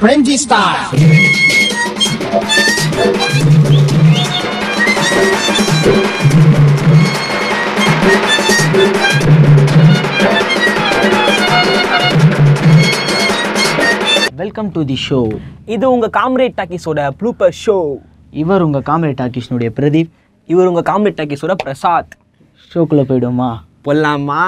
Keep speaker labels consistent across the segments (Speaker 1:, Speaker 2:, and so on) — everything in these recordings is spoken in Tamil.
Speaker 1: Frenzy style.
Speaker 2: Welcome to the show
Speaker 3: இது உங்க காம்ரேட் டாக்கிஸோட ப்ளூப்பர் ஷோ
Speaker 2: இவர் உங்கள் காமெடி டாக்கிஸ்னுடைய பிரதீப்.
Speaker 3: இவர் உங்க காம்ரேட் டாக்கிஸோட பிரசாத்.
Speaker 2: ஷோக்குள்ளே போயிடுமா
Speaker 3: பொல்லாமா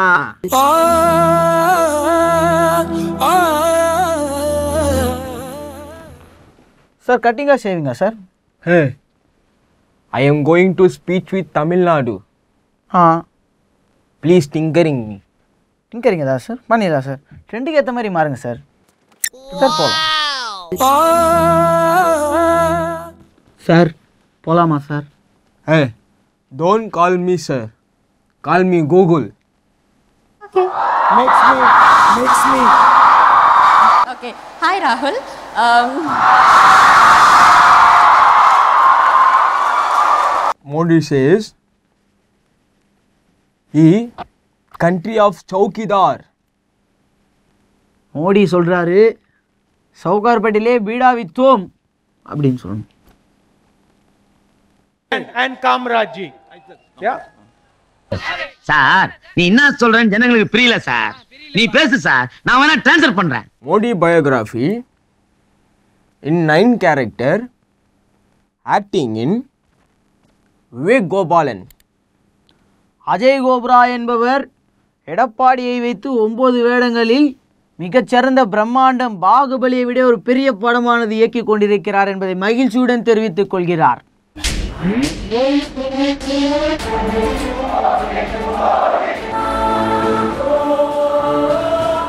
Speaker 2: சார் கட்டிங்காக சேவிங்கா sir
Speaker 3: I am going to speech with
Speaker 2: Tamil Nadu
Speaker 3: ah. Please tinkering me
Speaker 2: டிங்கரிங்க தான் சார் பண்ணிடலாம் சார் ட்ரெண்டுக்கு ஏற்ற மாதிரி மாறுங்க சார் சார் போகலாம் சார் போகலாமா sir
Speaker 3: hey. Don't call me sir call me Google
Speaker 4: Okay. Hi, Rahul. Um,
Speaker 3: Modi says he country of chowkidar
Speaker 2: Modi சொல்கிறாரு சவுகார்பேட்டையிலே பீடா வித்தோம் அப்படின்னு சொல்லணும்.
Speaker 1: And Kamraji. Yeah.
Speaker 5: சார் நீ என்ன சொல்றேன்னு ஜனங்களுக்கு புரியல சார் நீ பேசு சார் நான் வேணா ட்ரான்ஸ்ஃபர் பண்றேன்.
Speaker 3: Modi biography in nine character acting in Vivek Gopalan
Speaker 2: Ajay Cobra என்பவர் எடப்பாடியை வைத்து ஒன்பது வேடங்களில் மிகச்சிறந்த பிரம்மாண்டம் பாகுபலியை விட ஒரு பெரிய படமானது இயக்கிக் கொண்டிருக்கிறார் என்பதை மகிழ்ச்சியுடன் தெரிவித்துக் கொள்கிறார்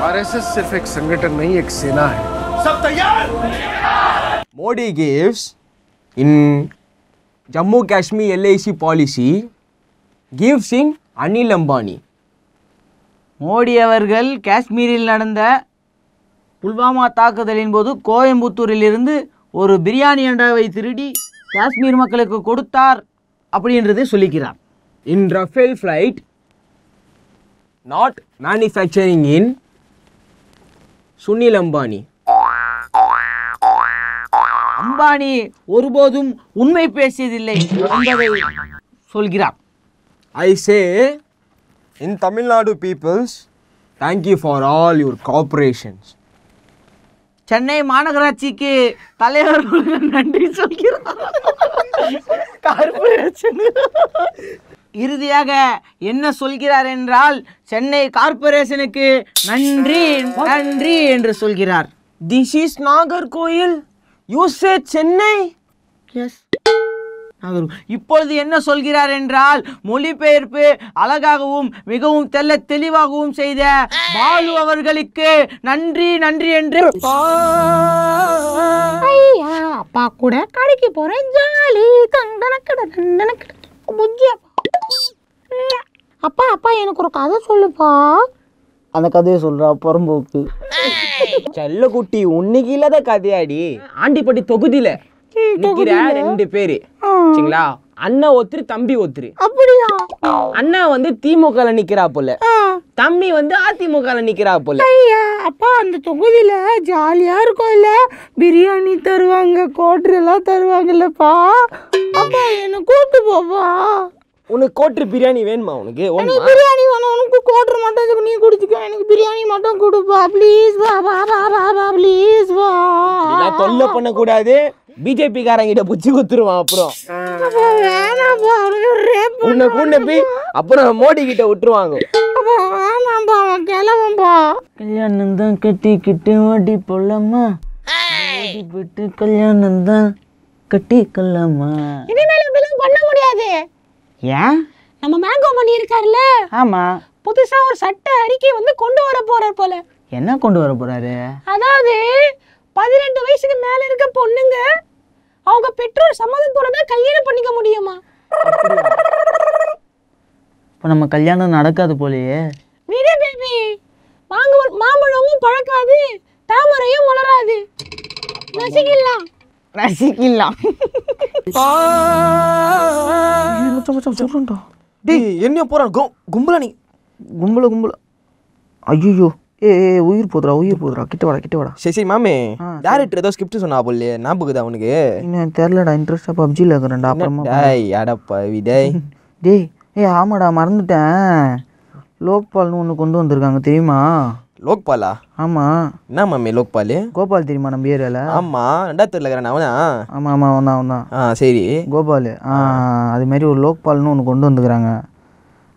Speaker 6: आरएसएस सिर्फ एक संगठन नहीं एक सेना है
Speaker 3: Modi gives in Jammu Kashmir LIC policy gives in Anil Ambani.
Speaker 2: Modi அவர்கள் காஷ்மீரில் நடந்த புல்வாமா தாக்குதலின் போது கோயம்புத்தூரில் இருந்து ஒரு பிரியாணி அண்டாவை திருடி காஷ்மீர் மக்களுக்கு கொடுத்தார் அப்படின்றதை சொல்லிக்கிறார்
Speaker 3: In Rafale flight not manufacturing in Sunil Ambani.
Speaker 2: Ambani ஒருபோதும் உண்மை பேசியதில்லை என்பதை சொல்கிறார்
Speaker 3: I say in Tamil Nadu peoples thank you for all your cooperations.
Speaker 2: Chennai மாநகராட்சிக்கு தலைவர்களுக்கு நன்றி சொல்கிறார் இறுதியாக என்ன சொல்கிறார் என்றால் சென்னை கார்ப்பரேஷனுக்கு நன்றி நன்றி என்று சொல்கிறார்
Speaker 3: This is Nagarkoil. Say Chennai.
Speaker 2: Yes இப்பொழுது என்ன சொல்கிறார் என்றால் மொழிபெயர்ப்பு அழகாகவும் மிகவும் தெல்ல தெளிவாகவும் செய்த பாலு அவர்களுக்கு நன்றி நன்றி என்று
Speaker 7: அப்பா கூட கடைக்கு போறேன். ஜாலி தண்டனக்கட தண்டனக்கட அப்பா அப்பா எனக்கு ஒரு கதை சொல்லுப்பா.
Speaker 2: அந்த கதையை சொல்றா புறம்போக்கு.
Speaker 3: செல்லக்குட்டி உன்னைக்கு இல்லாத கதையாடி. ஆண்டிப்பட்டி தொகுதியில நிக்கிற ரெண்டு பேரு. சரிங்களா? அண்ணன் ஒத்துரு தம்பி ஒத்துரு
Speaker 7: அப்படியா?
Speaker 3: அண்ணா வந்து திமுக நிக்கிறா போல. தம்பி வந்து அதிமுக நிக்கிறா போல.
Speaker 7: அப்பா அந்த தொகுதியில ஜாலியா இருக்கும் இல்ல? பிரியாணி தருவாங்க கோட்ரு எல்லாம் தருவாங்கல்லப்பா. அப்பா என்ன கூட்டு போப்பா
Speaker 3: உனக்கு கோட்டு பிரியாணி வேணுமா உனக்கு?
Speaker 7: எனக்கு
Speaker 3: வேணுமா?
Speaker 7: பிரியாணி வேணும். உனக்கு கோட்ரு மட்டும் நீ குடிச்சுக்க. எனக்கு பிரியாணி மட்டும் கொடுப்பா. ப்ளீஸ் வா வா வா வா வா ப்ளீஸ் வா.
Speaker 3: இதெல்லாம் தொல்லை பண்ணக்கூடாது. பிஜேபி காரங்கிட்ட புச்சி குத்துருவான் அப்புறம். உன்னை கூண்ட போய் அப்புறம் மோடி கிட்ட விட்டுருவாங்க.
Speaker 7: கிளம்பும்பா
Speaker 2: கல்யாணம் தான் கட்டிக்கிட்டு ஓடி போலாமா? ஓடி போயிட்டு கல்யாணம் தான் கட்டிக்கலாமா?
Speaker 7: இனிமேல் இப்படிலாம் பண்ண முடியாது.
Speaker 2: ஏன்?
Speaker 7: நம்ம மேங்கோ மணி இருக்காருல்ல
Speaker 2: ஆமா.
Speaker 7: புதுசா ஒரு சட்ட அறிக்கை வந்து கொண்டு வர போறார் போல.
Speaker 2: என்ன கொண்டு வர போறாரு?
Speaker 7: அதாவது பதினெட்டு வயசுக்கு மேல இருக்க பொண்ணுங்க அவங்க பெற்றோர் சம்மதத்தோட தான் கல்யாணம் பண்ணிக்க முடியுமா?
Speaker 2: இப்போ நம்ம கல்யாணம் நடக்காது போலயே.
Speaker 7: விடு பேபி மாங்க மாம்பழமும் பழக்காது தாமரையும் வளராது. ரசிக்கலாம்
Speaker 2: ரசிக்கலாம்
Speaker 3: டேய் என்ன போறான் கும்பலா நீ.
Speaker 2: கும்பல கும்பல. ஐயோ ஏ உயிர் போதுடா உயிர் போதுடா. கிட்ட வாடா கிட்ட வாடா.
Speaker 3: சரி சரி மாமே. டேரக்டர் ஏதோ ஸ்கிரிப்ட் சொன்னா போல ஞாபகம் அவனுக்கு
Speaker 2: இன்னும் தெரிலடா இன்ட்ரெஸ்டாக பப்ஜியில் இருக்கிறேன்டா அப்புறமா
Speaker 3: டேய் அடப்பா டேய்.
Speaker 2: டேய் ஏய் ஆமாடா மறந்துட்டேன். லோக்பால்னு ஒன்று கொண்டு வந்திருக்காங்க தெரியுமா?
Speaker 3: லோக்பாலா?
Speaker 2: ஆமாம்
Speaker 3: என்ன மாமே லோக்பால்?
Speaker 2: கோபால் தெரியுமா நம்ம ஏரியாவில்
Speaker 3: ஆமா. ரெண்டாயிரத்துல இருக்கிறான் அவனா?
Speaker 2: ஆமாம் ஆமாம் அவன் தான் அவன் தான்
Speaker 3: ஆ சரி.
Speaker 2: கோபால். அது மாதிரி ஒரு லோக்பால்னு ஒன்று கொண்டு வந்துக்கிறாங்க.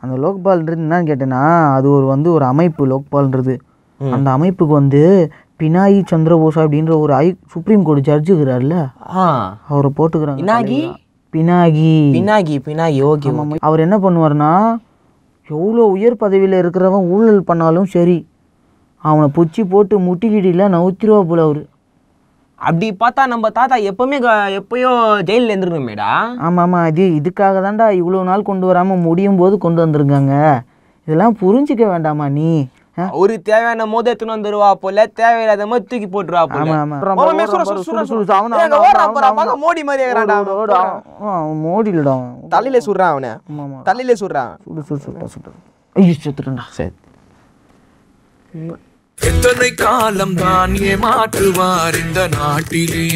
Speaker 2: அந்த லோக்பால்ன்றது என்னன்னு கேட்டேன்னா அது ஒரு வந்து ஒரு அமைப்பு லோக்பால்ன்றது. அந்த அமைப்புக்கு வந்து பினாயி சந்திரபோஸ் அப்படின்ற ஒரு ஐ சுப்ரீம் கோர்ட் ஜட்ஜு இருக்கிறார்ல
Speaker 3: ஆ.
Speaker 2: அவரை போட்டுக்கிறாங்க.
Speaker 3: பினாகி?
Speaker 2: பினாகி.
Speaker 3: பினாகி பினாகி. ஓகே.
Speaker 2: அவர் என்ன பண்ணுவார்னா எவ்வளோ உயர் பதவியில் இருக்கிறவன் ஊழல் பண்ணாலும் சரி அவனை புச்சி போட்டு முட்டிக்கிடியில் நவுத்திருவா போல அவர்.
Speaker 3: அப்படி பார்த்தா நம்ம தாத்தா எப்பவுமே எப்பயோ ஜெயிலில் இருந்துருக்கணுமேடா.
Speaker 2: ஆமாம் ஆமாம் இது இதுக்காக தான்டா இவ்வளோ நாள் கொண்டு வராமல் முடியும் போது கொண்டு வந்திருக்காங்க. இதெல்லாம் புரிஞ்சிக்க வேண்டாமா நீ?
Speaker 3: ஒரு தேவையான போது எடுத்துன்னு வந்துருவா போல தேவையில்லாத போது தூக்கி போட்டுருவா போல. மோடி மாதிரி அவன். தலையில சுடுறான் அவனை. தலையில சுடுறான்.
Speaker 2: சுடு சுடு சுட்டா சுட்டா ஐயோ செத்துட்டேன்டா.
Speaker 3: சரி
Speaker 8: எத்தனை காலம் தான் ஏமாற்றுவார் இந்த நாட்டிலே?